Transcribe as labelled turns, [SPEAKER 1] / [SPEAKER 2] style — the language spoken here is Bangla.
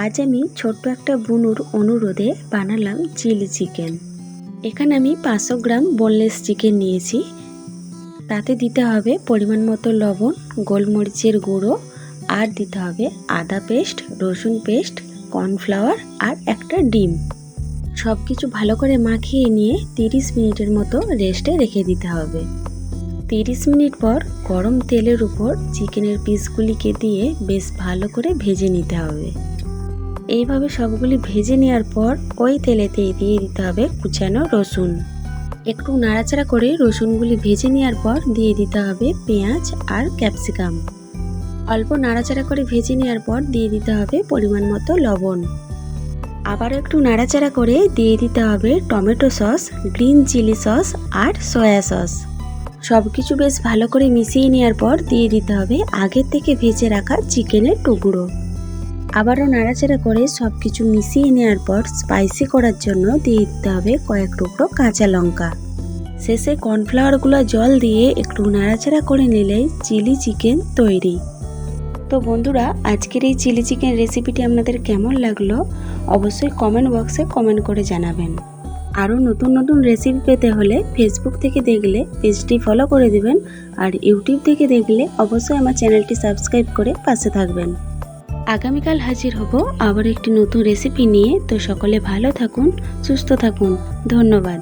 [SPEAKER 1] আজ আমি ছোট্ট একটা বুনুর অনুরোধে বানালাম চিলি চিকেন। এখানে আমি পাঁচশো গ্রাম বোনলেস চিকেন নিয়েছি। তাতে দিতে হবে পরিমাণ মতো লবণ, গোলমরিচের গুঁড়ো, আর দিতে হবে আদা পেস্ট, রসুন পেস্ট, কর্নফ্লাওয়ার আর একটা ডিম। সব কিছু ভালো করে মাখিয়ে নিয়ে তিরিশ মিনিটের মতো রেস্টে রেখে দিতে হবে। তিরিশ মিনিট পর গরম তেলের উপর চিকেনের পিসগুলিকে দিয়ে বেশ ভালো করে ভেজে নিতে হবে। এইভাবে সবগুলি ভেজে নেওয়ার পর ওই তেলেতেই দিয়ে দিতে হবে কুচানো রসুন। একটু নাড়াচাড়া করে রসুনগুলি ভেজে নেওয়ার পর দিয়ে দিতে হবে পেঁয়াজ আর ক্যাপসিকাম। অল্প নাড়াচাড়া করে ভেজে নেওয়ার পর দিয়ে দিতে হবে পরিমাণ মতো লবণ। আবার একটু নাড়াচাড়া করে দিয়ে দিতে হবে tomato sauce, green chilli sauce আর সয়া সস। সব কিছু বেশ ভালো করে মিশিয়ে নেওয়ার পর দিয়ে দিতে হবে আগের থেকে ভেজে রাখা চিকেনের টুকরো। আবারও নাড়াচাড়া করে সব কিছু মিশিয়ে নেওয়ার পর স্পাইসি করার জন্য দিয়ে দিতে হবে কয়েক টুকরো কাঁচা লঙ্কা। শেষে কর্নফ্লাওয়ারগুলো জল দিয়ে একটু নাড়াচাড়া করে নিলেই চিলি চিকেন তৈরি। তো বন্ধুরা, আজকের এই চিলি চিকেন রেসিপিটি আপনাদের কেমন লাগল? অবশ্যই কমেন্ট বক্সে কমেন্ট করে জানাবেন। আরও নতুন নতুন রেসিপি পেতে হলে ফেসবুক থেকে দেখলে পেজটি ফলো করে দেবেন আর ইউটিউব থেকে দেখলে অবশ্যই আমার চ্যানেলটি সাবস্ক্রাইব করে পাশে থাকবেন। আগামীকাল হাজির হব আবার একটি নতুন রেসিপি নিয়ে। তো সকলে ভালো থাকুন, সুস্থ থাকুন। ধন্যবাদ।